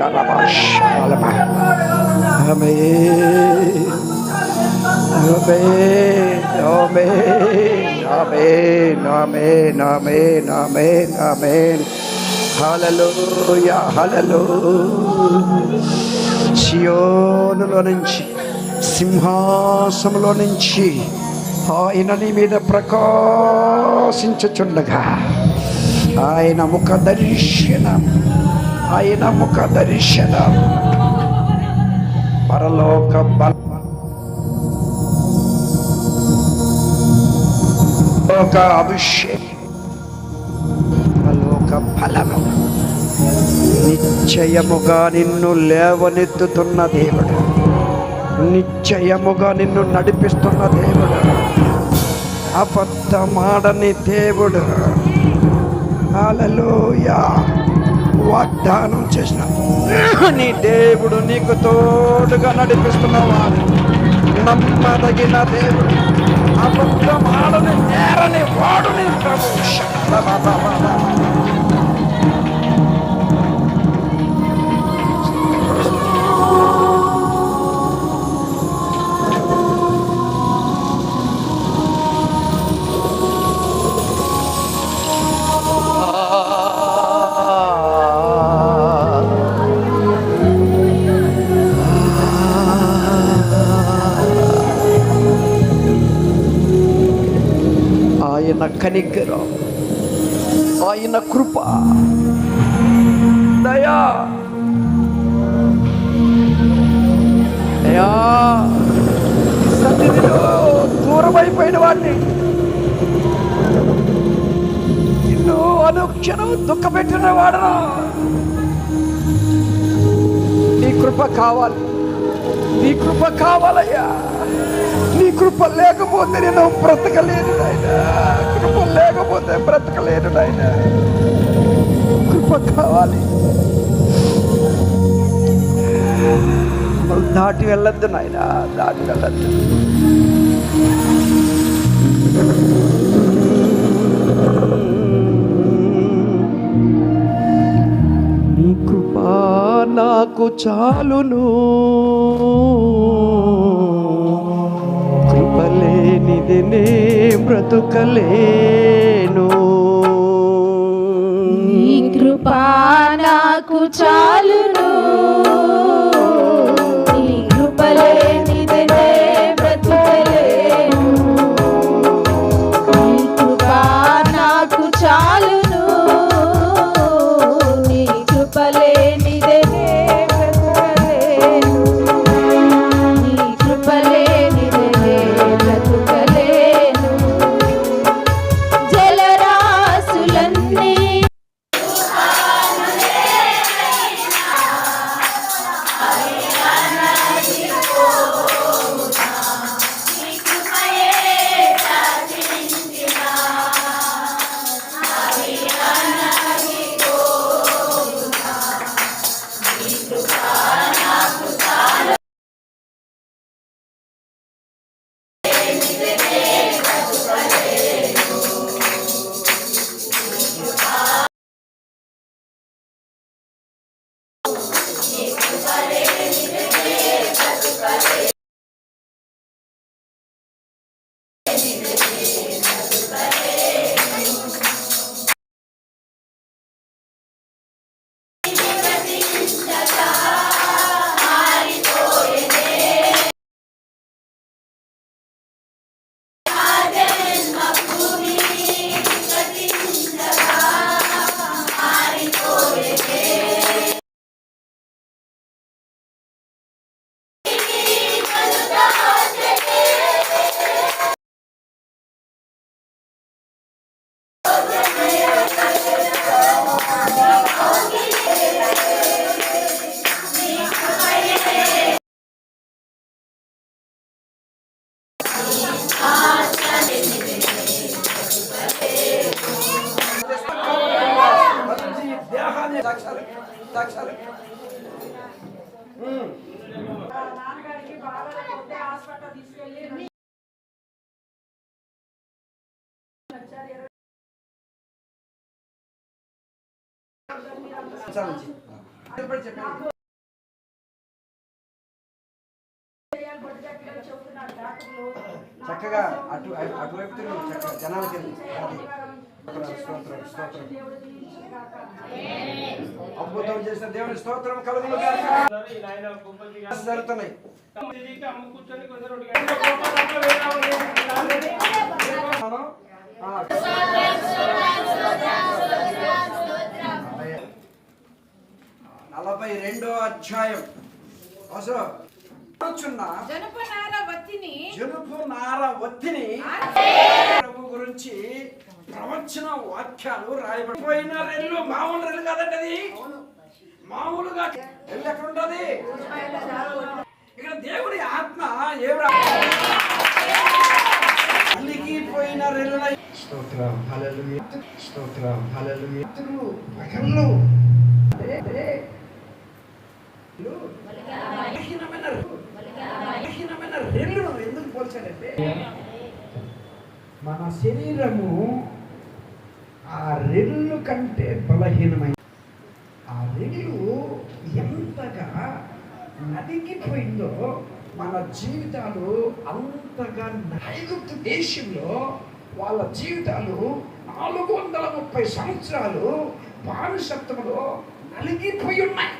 Amén. Amén, amén, amén, amén, amén, amén, amén. Hallelujah, hallelujah. సియోనులో నుంచి సింహాసములో నుంచి ఆయన నీ మీద ప్రకాశించుచుండగా ఆయన ముఖ దర్శనం ఆయన ముఖ దర్శన. పరలోక బల లోక అభిషేకం. పరలోక ఫలము. నిశ్చయముగా నిన్ను లేవనెత్తుతున్న దేవుడు. నిశ్చయముగా నిన్ను నడిపిస్తున్న దేవుడు. అబద్ధమాడని దేవుడు. అలలోయ వాగ్దానం చేసిన. నీ దేవుడు నీకు తోడుగా నడిపిస్తున్నవాడు నమ్మదగిన దేవుడు. అబద్ధమాడని నేరని వాడు నీ ప్రభు. ఆయన కనికరం ఆయన కృప. దయా. దయా. సన్నిధిలో దూరమైపోయిన వాడిని నిన్ను అనుక్షణం దుఃఖపెట్టిన వాడరా నీ కృప కావాలి. నీ కృప కావాలయ్యా. కృప లేకపోతే నేను బ్రతకలేను నాయన. కృప లేకపోతే బ్రతకలేను నాయన. కృప కావాలి. దాటి వెళ్ళొద్దు నాయన. దాటి వెళ్ళొద్దు. నీ కృప నాకు చాలును. కృపలేనిది నే బ్రతుకలేను కృపా నాకు చాలును. నీ కృపలేనిదే చక్కగా అటు అటువైపు తిరుగు చక్కగా జనాలకి స్తోత్రం స్తోత్రం అద్భుతం చేసిన దేవుని స్తోత్రం కలుగులు జరుగుతున్నాయి. మనం నలభై రెండో అధ్యాయం. అసలు కూర్చున్న. జనపనార వత్తిని జనుపు నార ఒత్తిని ప్రభు గురించి ప్రవచన వాక్యాలు రాయబడిపోయిన రెల్లు మామూలు రెల్లు కాదండి అది మామూలుగా రెల్లు ఎక్కడ ఉంటది ఇక్కడ దేవుడి ఆత్మ ఏ పోయిన రెల్లున స్తోత్రం. హల్లెలూయా. స్తోత్రం. హల్లెలూయా. పగళ్ళు బలహీనమైన బలహీనమైన రెల్లును ఎందుకు పోల్చాడంటే మన శరీరము ఆ రెల్లు కంటే బలహీనమైన ఆ రెల్లు ఎంతగా నలిగిపోయిందో మన జీవితాలు అంతగా ఐగుప్తు దేశంలో వాళ్ళ జీవితాలు నాలుగు వందల ముప్పై సంవత్సరాలు బానిసత్వంలో నలిగిపోయి ఉన్నాయి.